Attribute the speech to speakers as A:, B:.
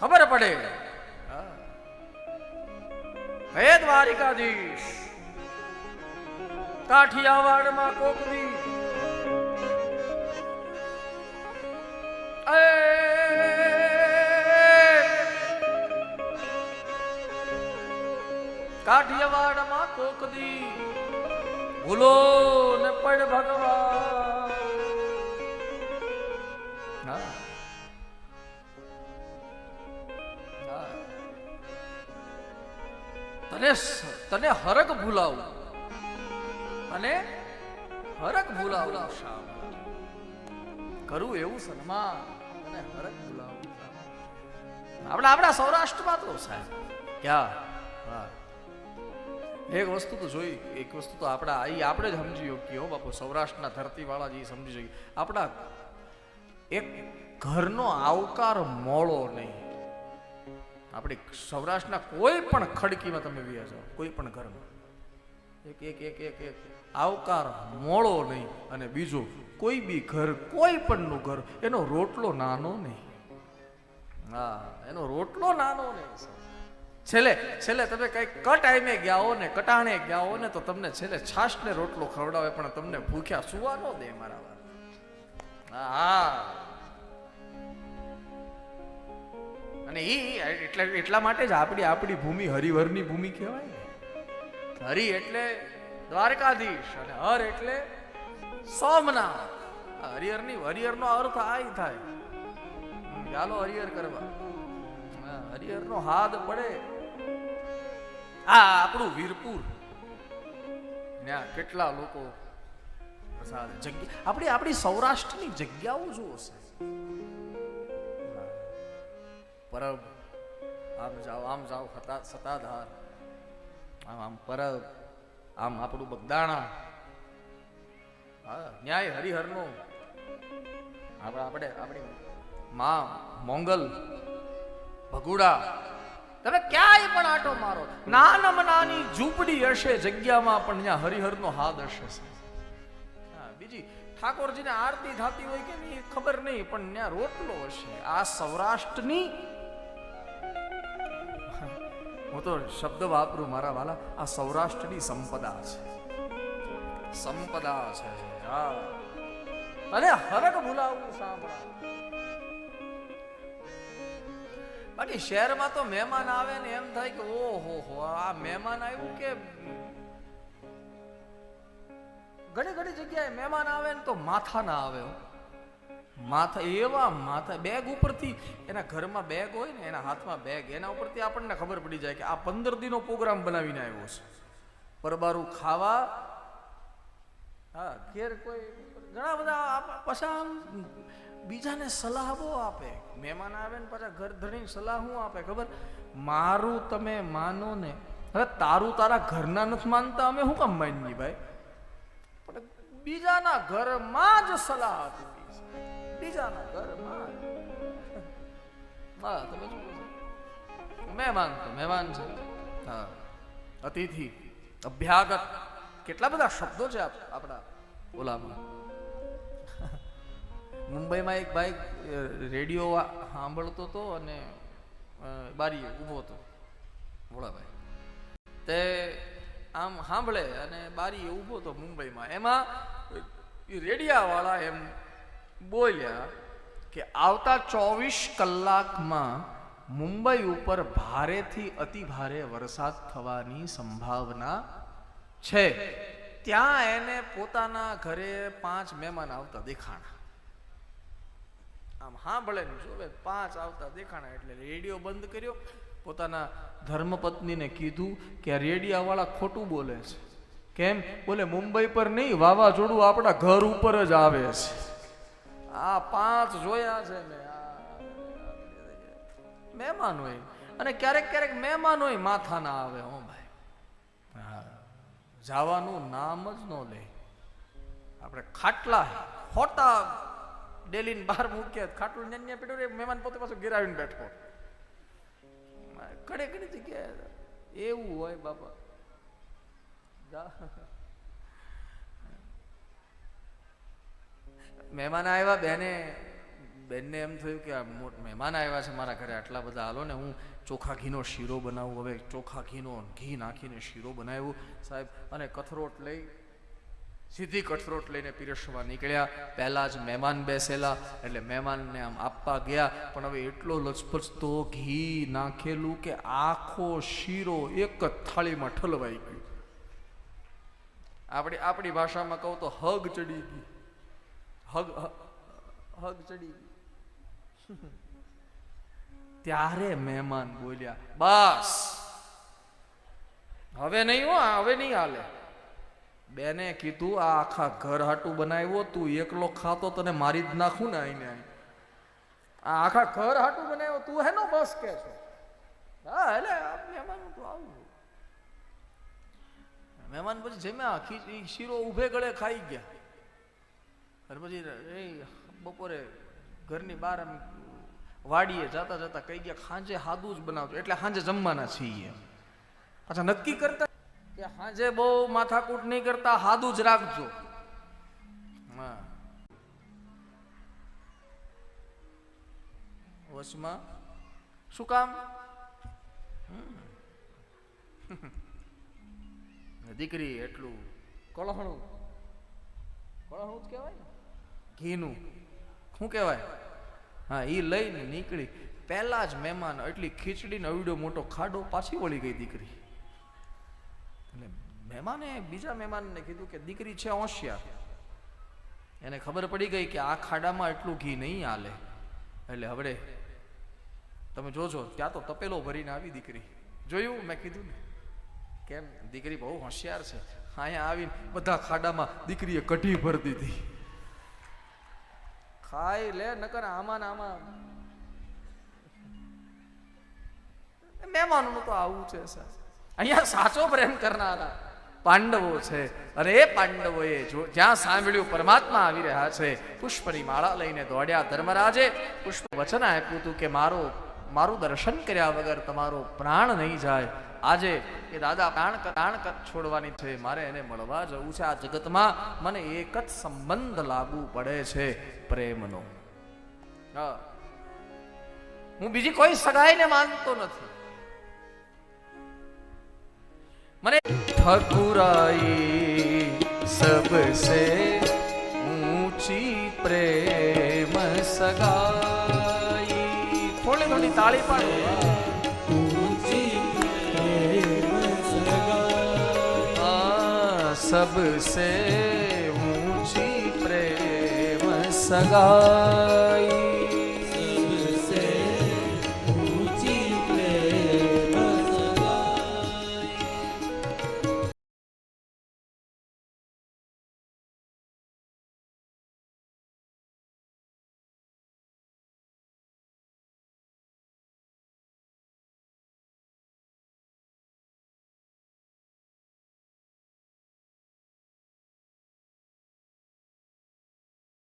A: ખબર પડે. હા. દ્વારિકાધીશ કાઠિયાવાડમાં કોકની કાઠિયાવાડમાં કોકની ભૂલો ને પડ ભગવાન તને તને હરક ભૂલાવું. અને હરક ભૂલાવું કરું એવું સન્માન અને હરક ભૂલાવું. આપણે, આપણા સૌરાષ્ટ્રમાં તો સાહેબ, ક્યાં? હા. એક વસ્તુ તો જોઈ, એક વસ્તુ તો આપણા એ આપણે જ સમજી શકીએ હો બાપુ, સૌરાષ્ટ્રના ધરતીવાળા જે સમજી શકીએ. આપણા, એક ઘરનો આવકાર મોળો નહીં. આપણી સૌરાષ્ટ્રના કોઈ પણ ખડકીમાં તમે વ્યા જાઓ, કોઈ પણ ઘરમાં. એક એક એક એક એક. આવકાર મોળો નહીં અને બીજું કોઈ બી ઘર, કોઈ પણનું ઘર, એનો રોટલો નાનો નહીં. હા, એનો રોટલો નાનો નહીં છેલ્લે છેલ્લે તમે કઈ કટ ગયા હો ને કટાણે ગયા હો ને તો તમને છેલ્લે છાશ ને રોટલો ખવડાવે, પણ તમને ભૂખ્યા સુવા ન દે મારા વાત હા અને એ એટલે એટલા માટે જ આપણી આપણી ભૂમિ હરિહરની ભૂમિ કહેવાય ને. હરિ એટલે દ્વારકાધીશ અને હર એટલે સોમનાથ. હરિહરની, હરિહરનો અર્થ આ થાય. ચાલો હરિહર કરવા. હરિહરનો હાથ પડે. આ આપણું વીરપુર. ત્યાં કેટલા લોકો પ્રસાદ. જગ્યા આપણી આપણી સૌરાષ્ટ્રની જગ્યાઓ જુઓ છે પરબ. આમ જાઓ આમ જાઓ, સતા, સતાધાર. આમ આમ પરબ. આમ આપણું બગદાણા. હા, ન્યાય હરિહરનો. આપણે આપણે, આપણી મા મોંગલ, ભગુડા. તમે ક્યાંય પણ આટો મારો. નાનમ નાની ઝૂંપડી હશે, જગ્યામાં પણ ત્યાં હરિહરનો હાથ હશે. બીજી, ઠાકોરજીને આરતી થતી હોય કે નહીં ખબર નહીં, પણ ત્યાં રોટલો હશે. આ સૌરાષ્ટ્રની હું તો શબ્દ વાપરું મારા વાલા. આ સૌરાષ્ટ્રની સંપદા છે. સંપદા છે. અને હરક ભૂલાવું સાંભળા. બાકી શહેરમાં તો મહેમાન આવે ને એમ થાય કે ઓહો હો, આ મહેમાન આવ્યું કે ઘણી ઘણી જગ્યાએ મહેમાન આવે ને તો માથા ના આવે. માથા એવા માથા બેગ ઉપરથી, એના ઘરમાં બેગ હોય ને, એના હાથમાં બેગ એના ઉપરથી આપણને ખબર પડી જાય કે આ પંદર દિનો પ્રોગ્રામ બનાવીને આવ્યો છે. પરબારું ખાવા, હા, ઘેર કોઈ, ઘણા બધા પાછા બીજાને સલાહ બહુ આપે. મહેમાન આવે ને પાછા ઘર ધરીને સલાહ શું આપે, ખબર? મારું તમે માનો ને, હવે તારું તારા ઘરના નથી માનતા, અમે શું કામ માનીએ ભાઈ? પણ બીજાના ઘરમાં જ સલાહ આપી. બીજાના ઘરમાં. માં તમે શું મહેમાન તો મહેમાન છે. હા. અતિથિ, અભ્યાગત, કેટલા બધા શબ્દો છે આપણા ઓલામાં. મુંબઈમાં એક ભાઈ રેડિયો સાંભળતો હતો અને બારીએ ઊભો હતો. ભોળાભાઈ તે આમ સાંભળે અને બારીએ ઊભો હતો મુંબઈમાં. એમાં રેડિયાવાળા એમ બોલ્યા કે આવતા ચોવીસ કલાકમાં મુંબઈ ઉપર ભારેથી અતિ ભારે વરસાદ થવાની સંભાવના છે. ત્યાં એને પોતાના ઘરે પાંચ મહેમાન આવતા દેખાણા. આમ હા ભલે જોવે, પાંચ આવતા દેખાણા એટલે રેડિયો બંધ કર્યો. પોતાના ધર્મપત્નીને કીધું કે આ રેડિયાવાળા ખોટું બોલે છે. કેમ? બોલે, મુંબઈ પર નહીં, વાવાઝોડું આપણા ઘર ઉપર જ આવે છે. આ પાંચ જોયા છે મેં મહેમાન હોય. અને ક્યારેક ક્યારેક મહેમાન હોય માથા ના આવે, હો ભાઈ. જવાનું નામ જ ન લે. આપણે ખાટલા ખોટા ડેલીને બહાર મૂકીએ, ખાટલું નેન્યા પીડ્યું રે મહેમાન પોતે પાછું ગિરાવીને બેઠો. કડે કડી જગ્યાએ એવું હોય બાપા. મહેમાન આવ્યા, બેને, બેનને એમ થયું કે મહેમાન આવ્યા છે મારા ઘરે, આટલા બધા હાલો ને હું ચોખા ઘીનો શીરો બનાવું. હવે ચોખા ઘીનો ઘી નાખીને શીરો બનાવ્યું. સાહેબ, અને કથરોટ લઈ, સીધી કઠરોટ લઈને પીરસવા નીકળ્યા. પહેલાં જ મહેમાન બેસેલા, એટલે મહેમાનને આમ આપવા ગયા. પણ હવે એટલો લચપચતો ઘી નાખેલું કે આખો શીરો એક જ થાળીમાં ઠલવાઈ ગયો. આપણી આપણી ભાષામાં કહું તો હગ ચડી ગઈ. હગ હગ ચડી ત્યારે મહેમાન બોલ્યા, બસ. હવે નહીં હો હવે નહીં હાલે. બેને કીધું, આ આખા ઘર હાટું બનાવ્યો, તું એકલો ખાતો તને મારી જ નાખું ને આઈને આઈ. આ આખા ઘર હાટું બનાવ્યો, તું હેનો બસ કે છો? હા, એટલે મહેમાન તો આવું મહેમાન પછી જમ્યા ખીચડી શીરો ઊભે ગળે ખાઈ ગયા. અને પછી એ બપોરે ઘરની બહાર આમ વાડીએ જતા જતા કહી ગયા ખાંજે હાદું જ બનાવજો. એટલે સાંજે જમવાના છીએ. પાછા નક્કી કરતા કે સાંજે બહુ માથાકૂટ નહીં કરતા, હાદું જ રાખજો. હા. વચમાં શું કામ. દીકરી એટલું કળહણું. કળહણું જ કહેવાય ને. ઘીનું. શું કહેવાય? હા એ લઈને નીકળી. પહેલા જ મહેમાન એટલી ખીચડીનો અવડો મોટો ખાડો પાછી વળી ગઈ દીકરી. એટલે મહેમાને બીજા મહેમાનને કીધું કે દીકરી છે હોશિયાર. એને ખબર પડી ગઈ કે આ ખાડામાં એટલું ઘી નહીં હાલે. એટલે હવે તમે જોજો, ત્યાં તો તપેલો ભરીને આવી દીકરી. જોયું? મેં કીધું ને. કેમ? દીકરી બહુ હોશિયાર છે. અહીંયા આવીને બધા ખાડામાં દીકરીએ કઢી ભરી દીધી. ખાઈ લે, નકર આમાં ને આમાં. મહેમાનોનું તો આવું છે સર અહીંયા સાચો પ્રેમ કરનારા પાંડવો છે. અને એ પાંડવોએ જ્યાં સાંભળ્યું પરમાત્મા આવી રહ્યા છે, પુષ્પની માળા લઈને દોડ્યા. ધર્મરાજે પુષ્પ વચન આપ્યું હતું કે મારો, મારું દર્શન કર્યા વગર તમારો પ્રાણ નહીં જાય. આજે એ દાદા પ્રાણ પ્રાણ છોડવાની છે, મારે એને મળવા જવું છે. આ જગતમાં મને એક જ સંબંધ લાગુ પડે છે, પ્રેમનો. હું. બીજી કોઈ સગાઈને માનતો નથી. મને ઠકુરાઈ સબસે ઊંચી પ્રેમ સગાઈ. થોડી થોડી તાળી પાડો. सबसे ऊंची प्रेम सगाई